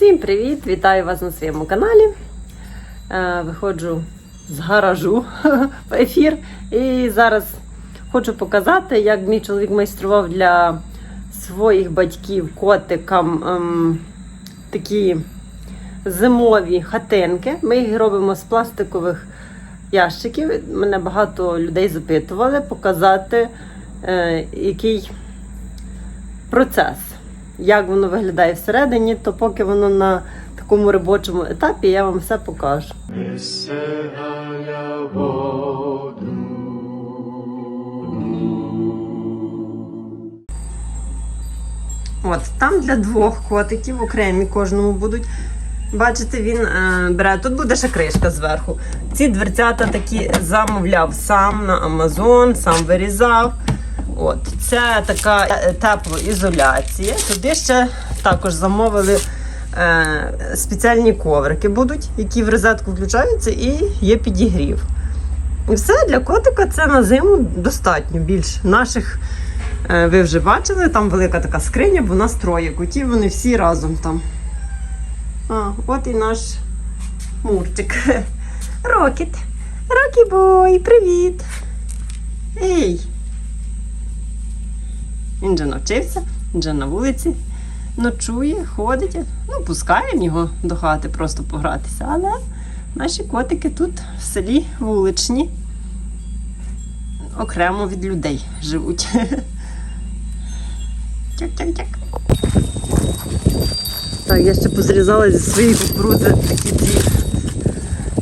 Всім привіт! Вітаю вас на своєму каналі. Е, Виходжу з гаражу в ефір. І зараз хочу показати, як мій чоловік майстрував для своїх батьків котикам ем, такі зимові хатинки. Ми їх робимо з пластикових ящиків. Мене багато людей запитували показати, е, який процес, як воно виглядає всередині, то поки воно на такому робочому етапі, я вам все покажу. От там для двох котиків окремі кожному будуть. Бачите, він е, бере. Тут буде ще кришка зверху. Ці дверцята такі замовляв сам на Амазон, сам вирізав. От, це така теплоізоляція. Туди ще також замовили е, спеціальні коврики будуть, які в розетку включаються, і є підігрів. І все для котика це на зиму достатньо більш наших. е, Ви вже бачили, там велика така скриня, бо у нас троє котів, вони всі разом там. А, от і наш Мурчик. Рокіт. Рокі бой, привіт. Ей. Він же навчився, він же на вулиці ночує, ходить. Ну, пускаємо його до хати просто погратися. Але наші котики тут в селі вуличні, окремо від людей живуть. Тяк-тяк-тяк. Так, я ще позрізала зі своєї кукурудзи такі ці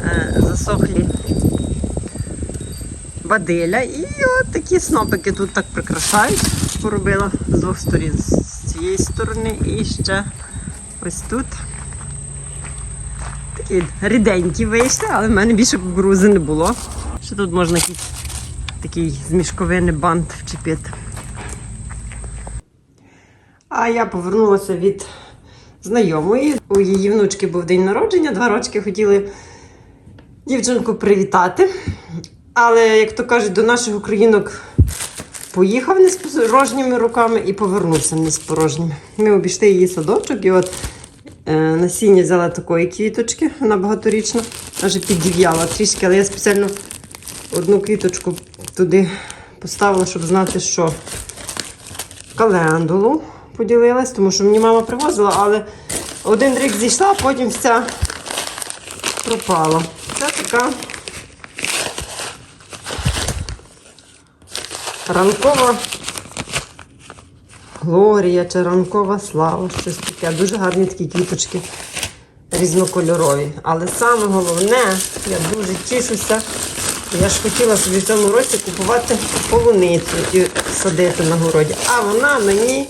е, засохлі баделя. І от такі снопики тут так прикрашають. Поробила з двох сторін. З цієї сторони і ще ось тут. Такі ріденькі вийшли, але в мене більше кукурузи не було. Ще тут можна якийсь такий з мішковини бант вчепити. А я повернулася від знайомої. У її внучки був день народження, два рочки хотіли дівчинку привітати. Але, як то кажуть, до наших українок поїхав не з порожніми руками і повернувся не з порожніми. Ми обійшли її садочок і от е, насіння взяла такої квіточки, вона багаторічна, аж підів'яла трішки, але я спеціально одну квіточку туди поставила, щоб знати, що календулу поділилась, тому що мені мама привозила, але один рік зійшла, потім вся пропала. Це така ранкова Глорія чи ранкова слава, щось таке. Дуже гарні такі квіточки різнокольорові. Але саме головне, я дуже тішуся. Я ж хотіла собі в цьому році купувати полуницю і садити на городі. А вона мені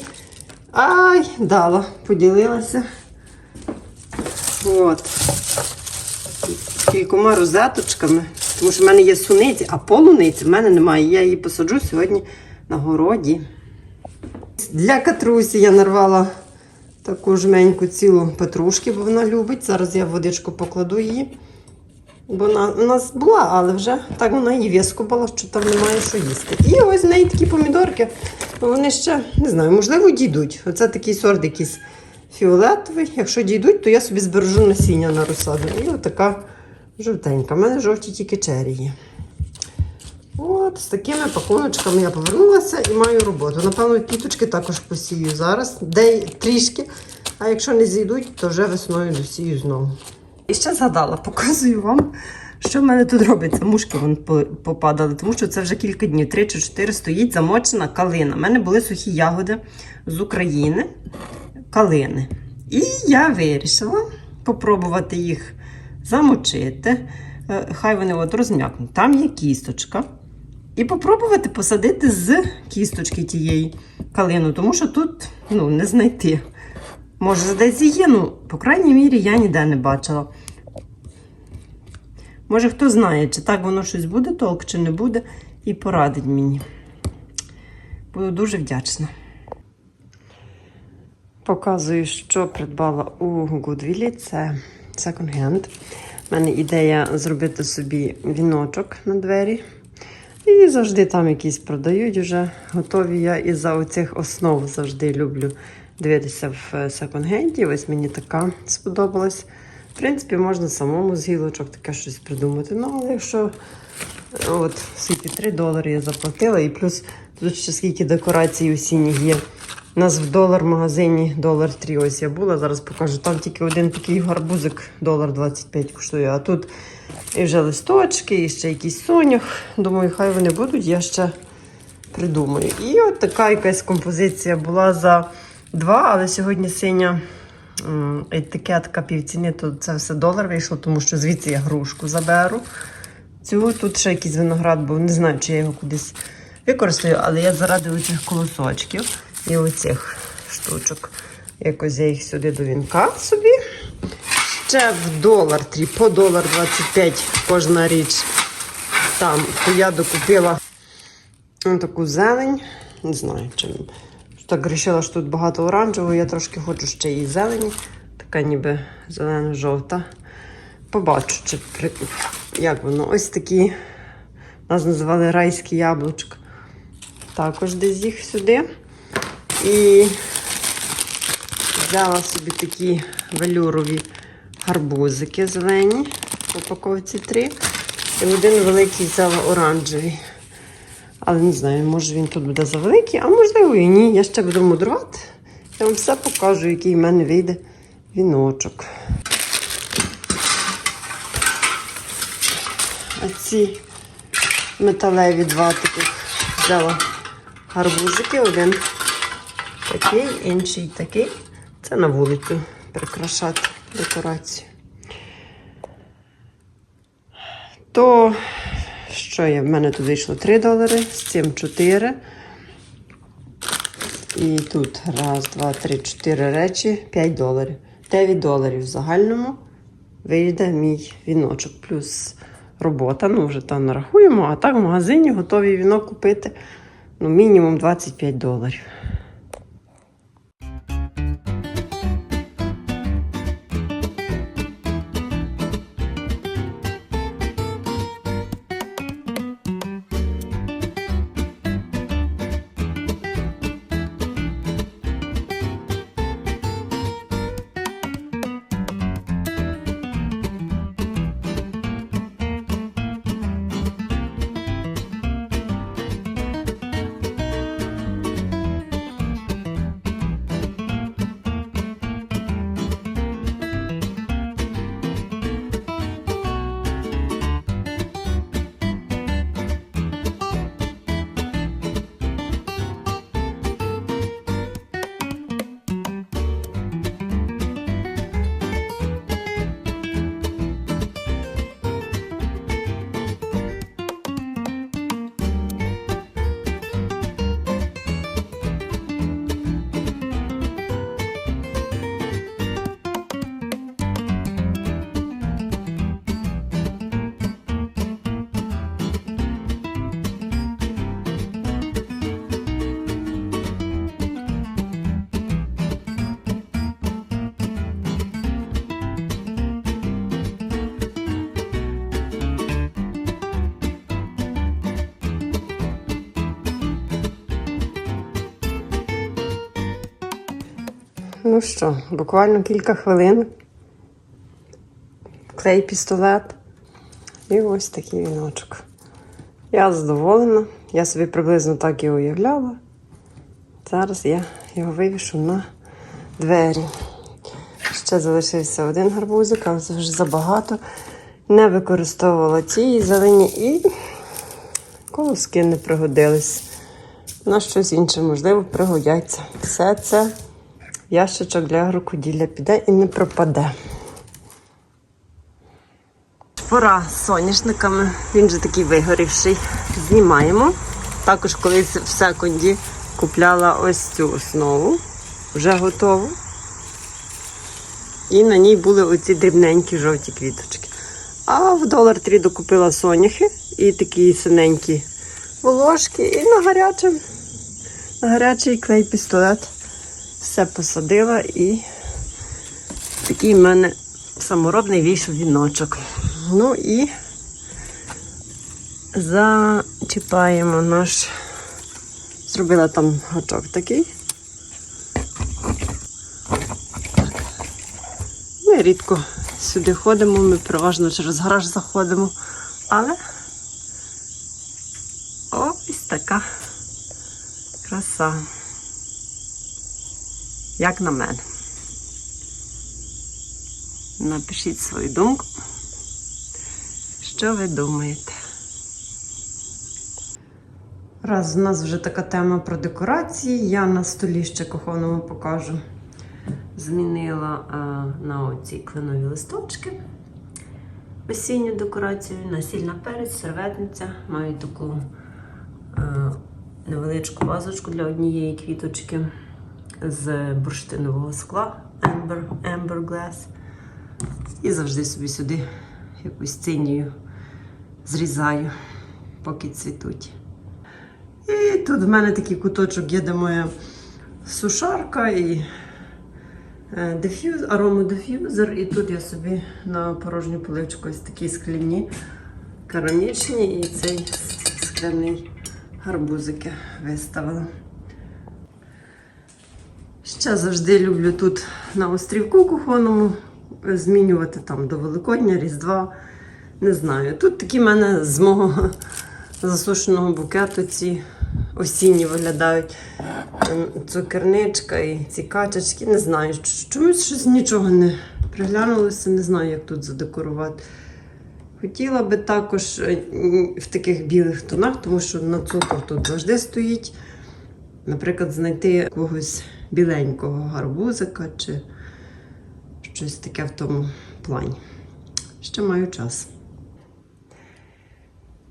ай, дала, поділилася. От. Кількома розеточками. Тому що в мене є суниці, а полуниці в мене немає. Я її посаджу сьогодні на городі. Для катрусі я нарвала таку жменьку цілу петрушки, бо вона любить. Зараз я водичку покладу її. Бо вона у нас була, але вже так вона і вискубала, що там немає що їсти. І ось в неї такі помідорки. Вони ще не знаю, можливо, дійдуть. Оце такий сорт якийсь фіолетовий. Якщо дійдуть, то я собі збережу насіння на розсаду. І отака жовтенька. У мене жовті тільки чері є. От, з такими пакуночками я повернулася і маю роботу. Напевно, квіточки також посію зараз, де трішки. А якщо не зійдуть, то вже весною досію знову. І ще згадала, показую вам, що в мене тут робиться. Мушки вон попадали, тому що це вже кілька днів, три чи чотири стоїть замочена калина. У мене були сухі ягоди з України, калини. І я вирішила попробувати їх замочити. Е, Хай вони от розм'якнуть. Там є кісточка. І попробувати посадити з кісточки тієї калину, тому що тут ну, не знайти. Може, десь є, ну, по крайній мірі, я ніде не бачила. Може, хто знає, чи так воно щось буде толк, чи не буде, і порадить мені. Буду дуже вдячна. Показую, що придбала у Гудвілі. Це секонд-хенд. У мене ідея зробити собі віночок на двері. І завжди там якісь продають вже готові. Я із-за оцих основ завжди люблю дивитися в секонд-хенді. Ось мені така сподобалась. В принципі, можна самому з гілочок таке щось придумати. Ну, але якщо е, от скільки 3 долари я заплатила, і плюс тут ще скільки декорацій осінніх є. У нас в долар магазині долар 3. Ось я була, зараз покажу. Там тільки один такий гарбузик, долар 25 коштує. А тут і вже листочки, і ще якийсь сонях. Думаю, хай вони будуть, я ще придумаю. І от така якась композиція була за 2, але сьогодні синя етикетка півціни, то це все долар вийшло, тому що звідси я грушку заберу. Цього тут ще якийсь виноград був, не знаю, чи я його кудись використаю, але я заради оцих колосочків і оцих штучок. Якось я їх сюди до вінка собі. Ще в долар, трі, по долар 25 кожна річ. Там, то я докупила ну, таку зелень. Не знаю, чим. Так вирішила, що тут багато оранжевого, я трошки хочу ще і зелені. Така ніби зелено-жовта. Побачу, чи як воно. Ось такі. Нас називали райські яблучка. Також десь їх сюди. І взяла собі такі велюрові гарбузики зелені. В упаковці три. І один великий взяла оранжевий. Але не знаю, може він тут буде завеликий, а можливо і ні. Я ще буду мудрувати. Я вам все покажу, який в мене вийде віночок. А ці металеві два таких взяла гарбузики. Один такий, інший такий. Це на вулицю прикрашати декорацію. То що є? В мене тут вийшло 3 долари, з цим 4. І тут раз, два, три, чотири речі, 5 доларів. 9 доларів в загальному вийде мій віночок. Плюс робота. Ну, вже там нарахуємо, а так в магазині готові вінок купити ну, мінімум 25 доларів. Ну що, буквально кілька хвилин. Клей пістолет. І ось такий віночок. Я задоволена. Я собі приблизно так і уявляла. Зараз я його вивішу на двері. Ще залишився один гарбузик, але це вже забагато. Не використовувала ті зелені і колоски не пригодились. На щось інше, можливо, пригодяться. Все це ящичок для агрокуділля піде і не пропаде. Пора з соняшниками. Він вже такий вигорівший. Знімаємо. Також колись в секунді купляла ось цю основу, вже готову. І на ній були оці дрібненькі жовті квіточки. А в долар три докупила соняхи і такі синенькі волошки. І на гаряче, на гарячий клей пістолет все посадила і такий в мене саморобний вийшов віночок. Ну і зачіпаємо наш, зробила там гачок такий. Ми рідко сюди ходимо, ми переважно через гараж заходимо. Але ось така краса. Як на мене. Напишіть свою думку. Що ви думаєте? Раз у нас вже така тема про декорації, я на столі ще кухонному покажу. Змінила а, на оці кленові листочки осінню декорацію, насільна перець, серветниця. Маю таку а, невеличку вазочку для однієї квіточки з бурштинового скла Amber, Amber Glass. І завжди собі сюди якусь цинію зрізаю, поки цвітуть. І тут в мене такий куточок є, де моя сушарка і е, диф'юз, аромодиф'юзер. І тут я собі на порожню поличку ось такі скляні, керамічні і цей скляний гарбузики виставила. Ще завжди люблю тут на острівку кухонному змінювати там до Великодня, Різдва. Не знаю. Тут такі в мене з мого засушеного букету ці осінні виглядають. Ем, Цукерничка і ці качечки. Не знаю. Чомусь щось нічого не приглянулося, не знаю, як тут задекорувати. Хотіла би також е, в таких білих тонах, тому що на цукор тут завжди стоїть. Наприклад, знайти якогось біленького гарбузика чи щось таке в тому плані. Ще маю час.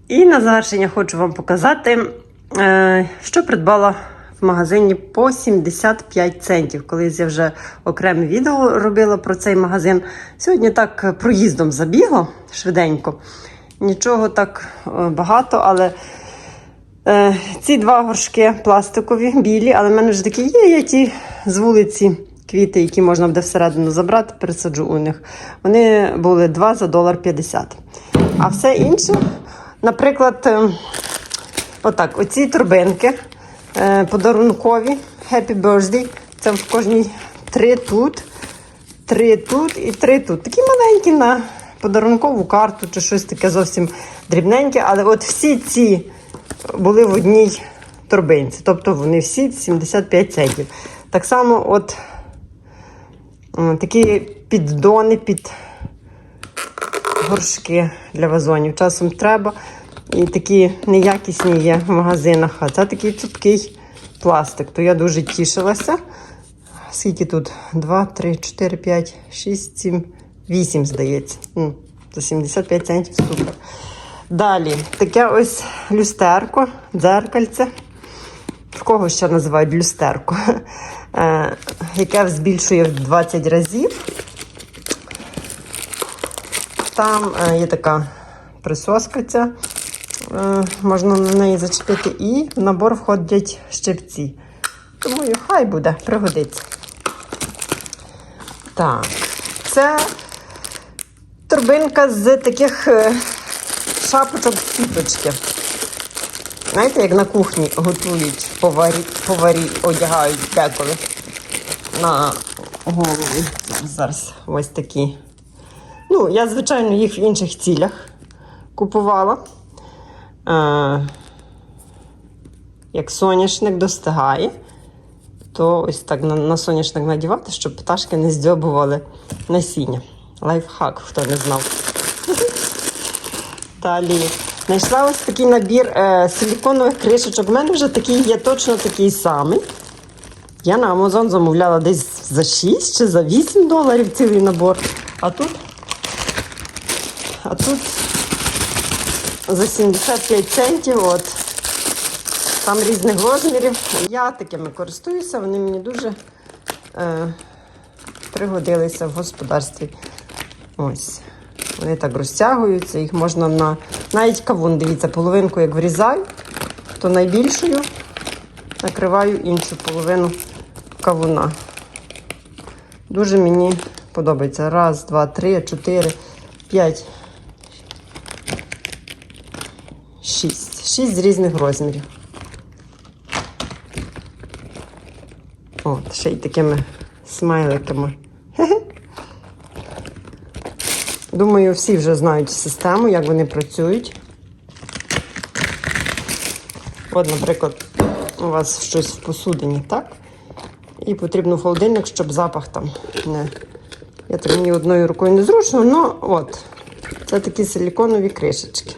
І на завершення хочу вам показати, е, що придбала в магазині по 75 центів. Колись я вже окреме відео робила про цей магазин. Сьогодні так проїздом забігла швиденько. Нічого так е, багато, але ці два горшки пластикові, білі, але в мене вже такі є, я ті з вулиці. Квіти, які можна буде всередину забрати, пересаджу у них. Вони були 2 за долар 50. А все інше, наприклад, е, отак, оці торбинки е, подарункові Happy Birthday. Це в кожній три тут, три тут і три тут. Такі маленькі на подарункову карту чи щось таке зовсім дрібненьке. Але от всі ці були в одній торбинці. Тобто вони всі 75 центів. Так само, от Такі піддони під горшки для вазонів. Часом треба. І такі неякісні є в магазинах. А це такий цупкий пластик. То я дуже тішилася. Скільки тут? 2, 3, 4, 5, 6, 7, 8, здається. За 75 центів супер. Далі, таке ось люстерко, дзеркальце. В кого ще називають люстерко, е, яке збільшує в 20 разів. Там е, є така присоска ця, е, можна на неї зачепити, і в набор входять щипці. Тому і хай буде, пригодиться. Так, це торбинка з таких шапочок квіточки. Знаєте, як на кухні готують поварі, поварі одягають деколи на голову. Зараз ось такі. Ну, я, звичайно, їх в інших цілях купувала. Е, як соняшник достигає, то ось так на, на соняшник надівати, щоб пташки не здьобували насіння. Лайфхак, хто не знав. Далі знайшла ось такий набір е, силіконових кришечок. У мене вже такий є точно такий самий. Я на Amazon замовляла десь за 6 чи за 8 доларів цілий набор. А тут, а тут за 75 центів. От. Там різних розмірів. Я такими користуюся, вони мені дуже е, пригодилися в господарстві. Ось. Вони так розтягуються, їх можна на. Навіть кавун, дивіться, половинку як врізаю, то найбільшою накриваю іншу половину кавуна. Дуже мені подобається. Раз, два, три, чотири, п'ять. Шість. Шість з різних розмірів. От, ще й такими смайликами. Думаю, всі вже знають систему, як вони працюють. От, наприклад, у вас щось в посудині, так? І потрібно холодильник, щоб запах там не. Я так мені одною рукою не зручно, але от. Це такі силіконові кришечки.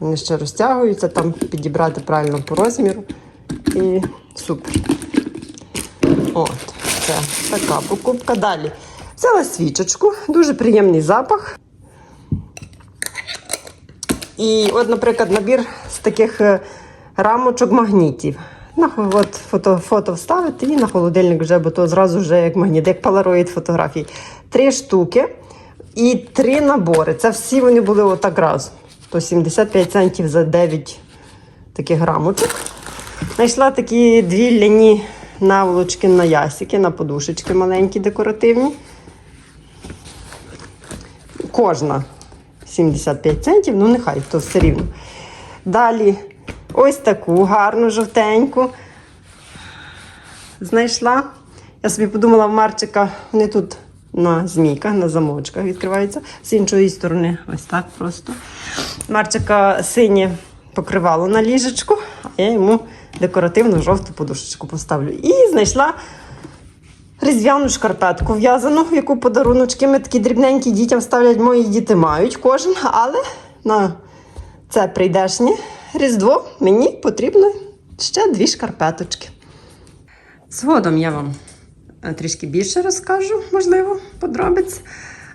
Вони ще розтягуються, там підібрати правильно по розміру. І супер. От, це така покупка. Далі. Взяла свічечку, дуже приємний запах. І от, наприклад, набір з таких е, рамочок магнітів. На, от фото, фото вставити і на холодильник вже, бо то зразу вже як магніт, як полароїд фотографій. Три штуки і три набори. Це всі вони були отак разом. То 75 центів за 9 таких рамочок. Знайшла такі дві ляні наволочки на ясики, на подушечки маленькі декоративні. Кожна 75 центів, ну нехай, то все рівно. Далі ось таку гарну жовтеньку знайшла. Я собі подумала, в Марчика вони тут на змійках, на замочках відкриваються. З іншої сторони, ось так просто. Марчика синє покривало на ліжечку, а я йому декоративну жовту подушечку поставлю. І знайшла різдвяну шкарпетку в'язану, яку подаруночки ми такі дрібненькі дітям ставлять, мої діти мають кожен, але на це прийдешнє Різдво мені потрібно ще дві шкарпеточки. Згодом я вам е, трішки більше розкажу, можливо, подробиць.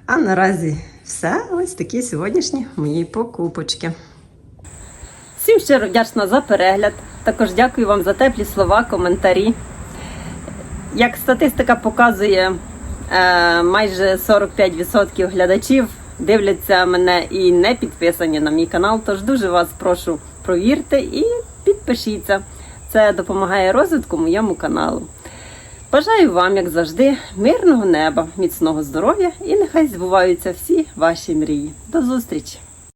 А наразі все. Ось такі сьогоднішні мої покупочки. Всім щиро вдячна за перегляд. Також дякую вам за теплі слова, коментарі. Як статистика показує, е, майже 45% глядачів дивляться мене і не підписані на мій канал. Тож дуже вас прошу провірте і підпишіться. Це допомагає розвитку моєму каналу. Бажаю вам, як завжди, мирного неба, міцного здоров'я і нехай збуваються всі ваші мрії. До зустрічі!